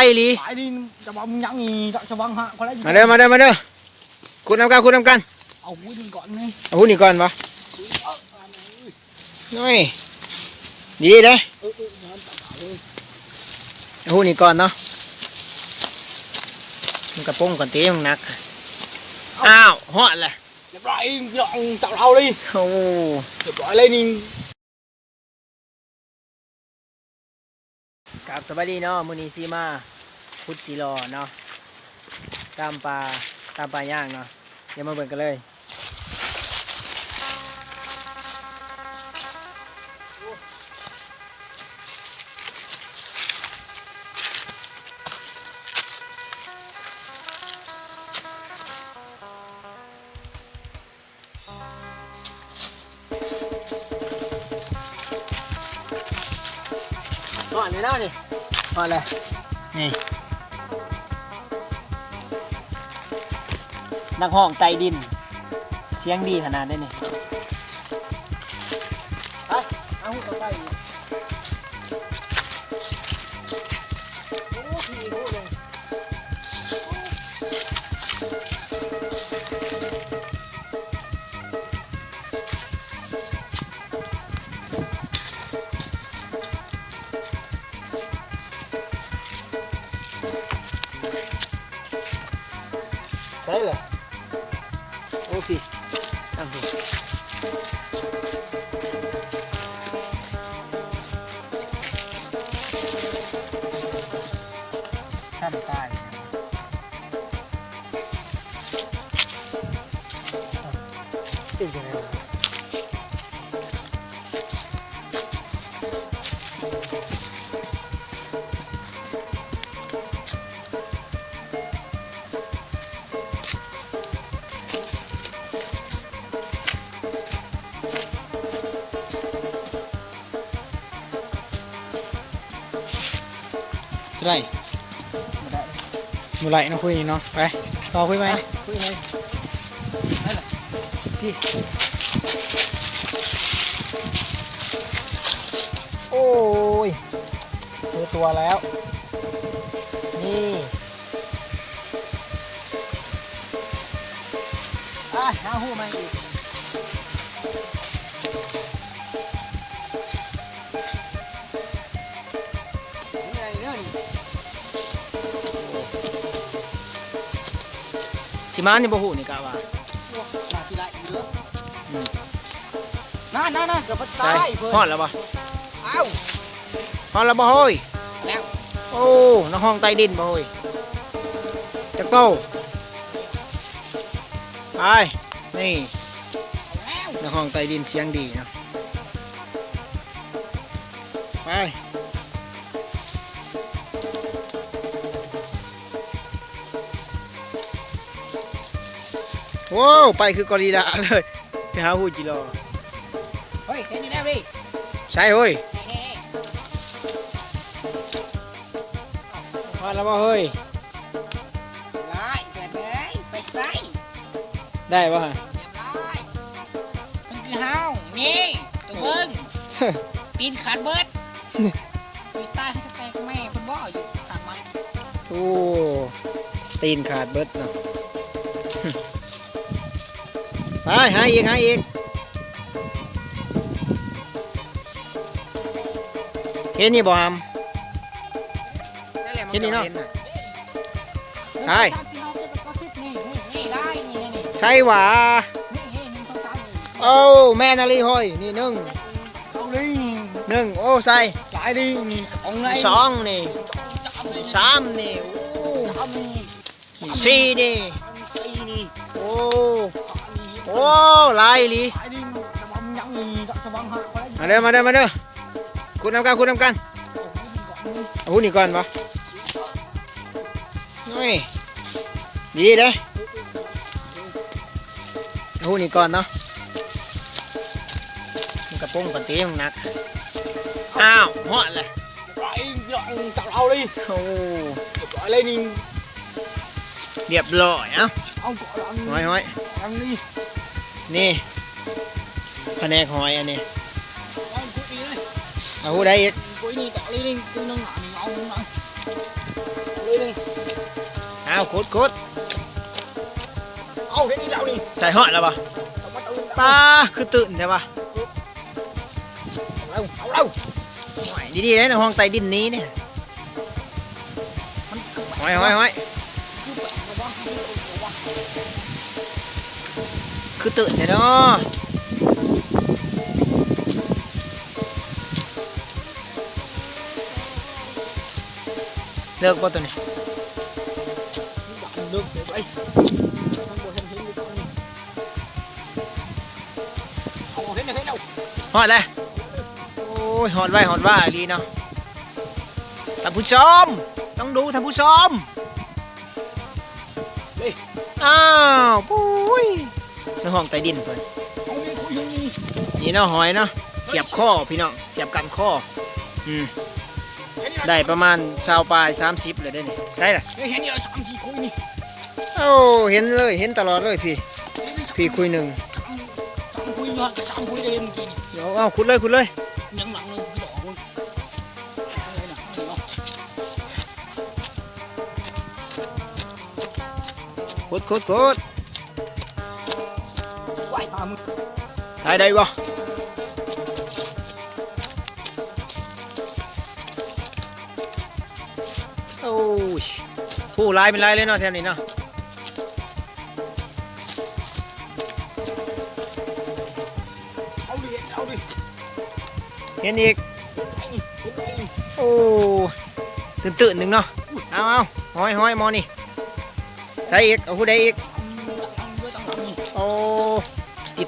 ายอีหลีหลายดิจะบอกมึงยังอีจะวังฮะคนละมาเด้อมาเด้อมาเด้อคุณนำกันคุณนำกันเอาวุ้นก่อนนี่เอาหุ้นนี่ก่อนปะน้อยดีเด้อเออเออเงินตัดขาเลยเอาหุ้นนี่ก่อนเนาะมันกระโปรงก่อนเต้มันหนักอ้าวฮอดเลยเรียบร้อยลองจับเครับสวัสดีเนาะมูนีซีมาพุดจิรอเนาะตามปลาตามปลาย่างเนาะเดี๋ยวมาเบิ่งกันเลย อนเลยนาะนี่หอนเลยนี่นักห้องไตดิน เสียงดีขนาดนี้นี่ไปเอาหูต่อไป ใช่เลยโอ้พี่ตั้ง ดูสั้นตายเป็นยังไงวะเท่าไหรเมื่ไหรนะคุยเนาะไปต่อคุยไหมคุยเลยพี่โอ้ยเจอตัวแล้ว นี่อะหาหูมาอีก สิมานี่บ่หูนี่กะว่านาทีละอีกเยอะอืมน่าน่าน่าเกือบใส่ตายเพื่อนฮอดแล้วบ่เอ้าฮอดแล้วบ่เฮ้ยแล้วโอ้น้องห้องใต้ดินบ่เฮ้ยจักโตไปนี่แล้วน้องห้องใต้ดินเสียงดีนะไป โว้วไปคือกอริลลาเลยไปหาหูจิโร่เฮ้ยแค่นี้แล้วดิใช่เฮ้ยเฮ้ยฮอดแล้วบ่เฮ้ยไล่เกิดเลยไปใส่ได้ป่ะเรียบร้อยมันคือเฮานี่ตัวเบิ้งตีนขาดเบิดตีใต้ให้แตกแม่เพิ่นบ่อยู่ข้างไม้โอ้ตีนขาดเบิดเนาะ ไปหาอีกหาอีกเห็นนี่บ่ฮามเห็นนี่เนาะใช่นี่นี่ได้นี่นี่ใช่หว่านี่นี่นี่ต้องใส่โอ้แม่นาลีห้อยนี่หนึ่งเอาดิหนึ่งโอ้ใส่หลายดินี่ของไหนสองนี่สามดิสามนี่โอ้สามนี่นี่สี่นี่สี่นี่โอ้ห้านี่ โอ้หลายอีหลีหลายดิจะบอกมึงยังนี่จะวังฮะคนละมาเด้อมาเด้อมาเด้อคุณนำกันคุณนำกันเอาดิก่อนนี่เอาหุ้นนี่ก่อนปะน้อยดีเด้อเอาหุ้นนี่ก่อนเนาะมันกระโปรงก่อนเต้มันหนักอ้าวฮอดเลยไปลองจับเราเลยโอ้เรียบร้อยเลยนี่ เรียบร้อยเอ้าเอาก่อนห้อยห้อยอันนี้นี่แผนกหอยอันนี้เอาคุยเลยเอาหุ้นได้อีกคุยนี่ต่อเลยนี่คุยนั่งหนานี่เอาหน่อยาวขุดขุดเอาเดี๋ยวนี้แล้วนี่ใส่หอดแล้วปะเอามาตื่นปลาคือตื่นใช่ปะเอาเอาเอาหอยดีๆเลยในห้องใต้ดินนี้เนี่ยมันคือหอยหอยหอย คือตื่นเนาะเลิกบ่ตัวนี้ เลิกเดี๋ยวไปทั้งหมดทั้งทิ้งอยู่ตรงนี้เอาเห็นเห็นเอา หอดเลยโอ้ยหอดไว้หอดว่าดีเนาะท่านผู้ชมต้องดูท่านผู้ชมอ้าวปุ้ย สห้องใต้ดินเพิ่นเอนี่คุยอยู่นี่เนาะหอยเนาะเสียบข้อพี่น้องเสียบกันข้ออืมได้ประมาณชาวปลาย30เลยได้นี่ได้ละเห็นนี่สามสี่คุยนี่โอ้เห็นเลยเห็นตลอดเลยพี่ พี่คุยหนึ่งสามคุยยอดกับสามคุยเองเมื่อกี้นี่เดี๋ยวเอาขุดเลยขุดเลยยังหลังเลยพี่ดอกมึงอะไรนะเอาเนาะขุดขุดขุด ไหวปลามึงได้ได้บ่โอ้ยผู้ลายเป็นลายเลยเนาะแถวนี้เนาะเอาดิเอาดิเห็นอีกไอ้นี่เห็นไอ้นี่โอ้ตื่นตื่นหนึ่งเนาะเอาเอาหอยหอยมอนี่ใส่อีกเอาผู้ใดอีก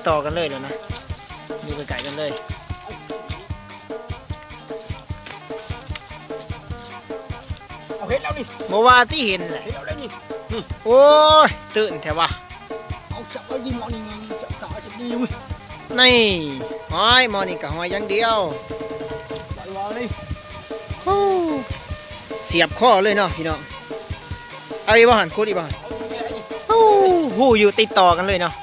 ติดต่อกันเลยเดี๋ยวนะอยู่ไกลๆกันเลยเอาเห็นแล้วนี่บ่ว่าที่เห็นแหละเห็นแล้วได้นี่โอ้ยตื่นแถววะเอาจับไว้ดิมอนี่ไงจับจับจับดีเว้ยนี่หอยมอนี่กับหอยอย่างเดียวปล่อยวางเลยโอ้เสียบข้อเลยเนาะพี่น้องเอาอีกบ่หันคุดอีกบ่หันเอาดิไอ้นี่โอ้หูอยู่ติดต่อกันเลยเนาะ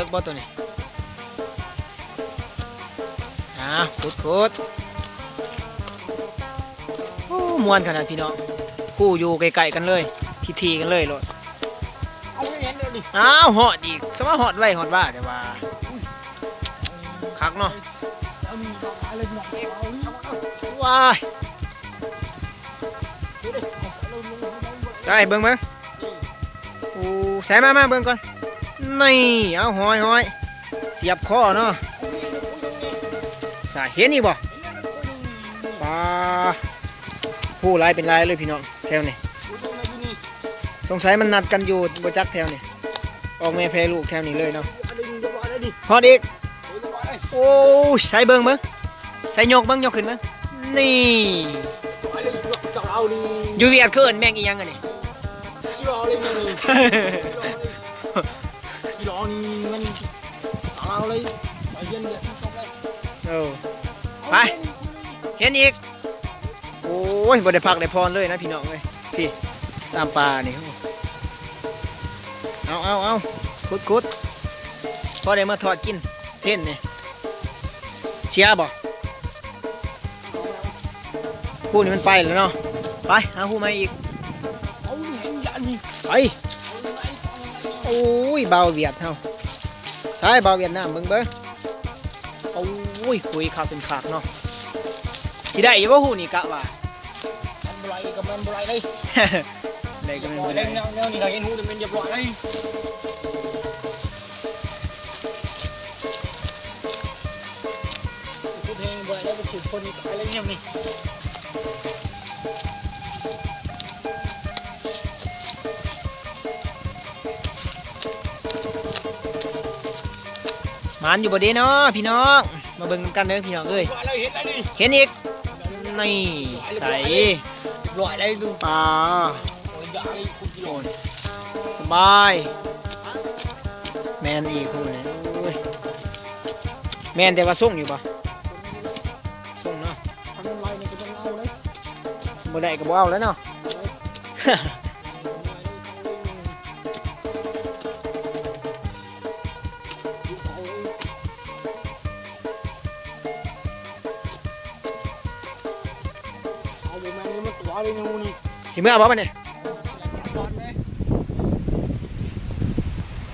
เลิกบ่ตัวนี้อ่าคุดคุดโอ้มวนขนาดพี่น้องหูอยู่ไกลๆกันเลย ทีๆกันเลยโลดเอาเห็นแล้วนี่อ้าวหอดอีกสมาหอดไว้หอดว่าแต่ว่าคักเนาะเอามีดอกไม้เลยดอกเอ็กเอาเอาเอาว้ายเดี๋ยวดิเอาเอาลงลงลงลงลงใช่เบิ่งเบิ่งโอ้ใส่มามาเบิ่งก่อน นี่เอาหอยหอยเสียบคอเนาะเอานี่เอาคุยตรงนี้สาเห็นอีกบ่เห็นแล้วมันคุยตรงนี้ปลาผู้ลายเป็นลายเลยพี่น้องแถวนี้คุยตรงนี้นี่สงสัยมันนัดกันอยู่บ่จักแถวนี้ออกแม่แพรลูกแถวนี้เลยเนาะเอาดิเรียบร้อยแล้วดิฮอดอีกเรียบร้อยเลยโอ้ใส่เบิ่งเบิ่งใส่ยกเบิ่งยกขึ้นเบิ่งนี่ร้อยเลยจับเอาดิอยู่เวียดคือเอิ้นแม่งอีหยังกันนี่ มันจับเอาเลยไปเย็นเลยทั้งสองเลยเออไปเห็นอีก โอ้ยบ่ได้พักได้พรเลยนะพี่น้องเอ้ยพี่ตามปลานี่เอาเอาเอาคุดคุดพอได้มาทอดกินเพ่นนี่เชียบ่พูนี่มันไปแล้วเนาะไปหาหูมาอีกเอาเห็นยันนี่ไป อ้ยเบาเวียดเฮาสายเบาเวียดนามเบิ่งเบิ่งโอ้ยคุยคักเป็นคักเนาะสิได้อยู่บ่หูนี่กะว่ามันบลายกับมันบลายเลยได้ก็เรียไม่บร้อยเป็นเลไรยแนวแนวนี่เราเห็นหูแต่มันเรียบร้อยเลยพูดเพลงบลายแล้วก็ถูกคนนี่ตายเลยเนี่ยนี่ มันอยู่บ่เด้เนาะพี่น้อง มาเบิ่งกันเด้อพี่น้องเอ้ยบลายเลยเห็นแล้วนี่เห็นอีก นี่ใส่เรียบร้อยเลยดูปลาโอ้ยยาเลยคุณกิโลสบาย แมนอีกคู่นี่โอ้ยแมนแต่ว่าส่งอยู่ปะส่งเนาะทำอะไรนี่ก็ต้องเอาเลยบ่ได้ก็บ่เอาแล้วเนาะ เลยนูนี่สิเมื่อบ่มันเนี่ย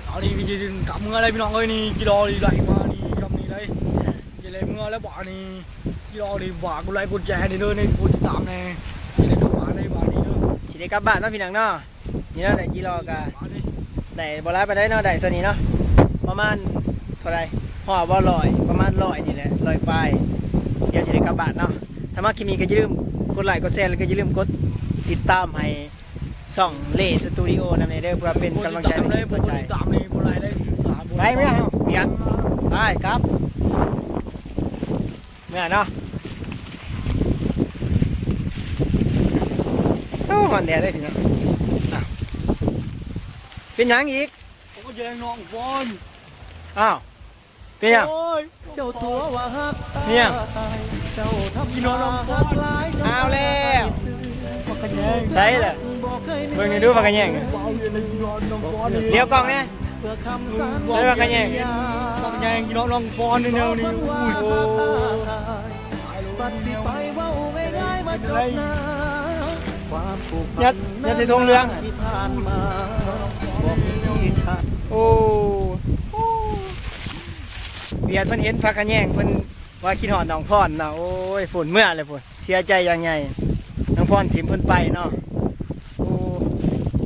เอานี่พี่จะกำเงอะไรพี่น้องเอ้ยนี่กิโลนี่ไหลมานี่กำนี่เลยจะเลยเมื่อแล้วบ่านี่กิโลนี่บ่ากูไล่กุญแจนี่เด้อนี่กูติดตามแน่จะเลยกลับมาได้บ่านี่เด้อสิได้กลับบ้านเนาะพี่น้องเนาะนี่เนาะได้กิโลกะมาดิได้บ่ร้ายไปได้เนาะได้ตัวนี้เนาะประมาณเท่าไหร่ห่อบ่ลอยประมาณร้อยนี่แหละร้อยปลายเดี๋ยวสิได้กลับบ้านเนาะถ้ามาคลิปนี้ก็อย่าลืม กดไลค์กดแชร์แล้วก็อย่าลืมกดติดตามให้ส่องเล่สตูดิโอนำในเด้อเพื่อเป็นกำลังใจตามในเลยเปิดใจตามนี่บ่ไล่ได้ตามไปไหมเอาเมียนไปครับเมื่อเนาะโอ้หอนแดดเลยพี่น้องอ้าวเป็นหยังอีกผมก็แย่งน้องฟอนอ้าวเป็นหยังโอ้ยเจ้าตัวว่าฮักเนี่ย เจ้าทำกินน้องฟอนเอาแล้วปากกระแยงใช่เลยเบิ่งนี่ดูปากกันแย่งเบาอยู่ในกินน้องฟอนนี่เลี้ยวกล้องเนี่ยเพื่อคำสัญใช่ปากกันแย่งปากกระแยงกินน้องฟอนนี่แนวนี้อุ้ยโอ้ปัดสิไปเว้าง่ายๆมาจบนะความผูกพันยัดยัดใส่ทงเรืองอะที่ผ่านมาบ่มีค่าโอ้เบียดเพิ่นเห็นพักกันแย่งเพิ่น ว่าคิดหอดน้องพรเนาะโอ้ยฝนเมื่อเลยฝนเสียใจยังไงน้องพรถิ่มเพิ่นไปเนาะโอ้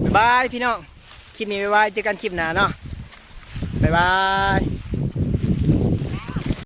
บ๊ายบายพี่น้องคลิปนี้บ๊ายบายเจอกันคลิปหน้าเนาะบ๊ายบาย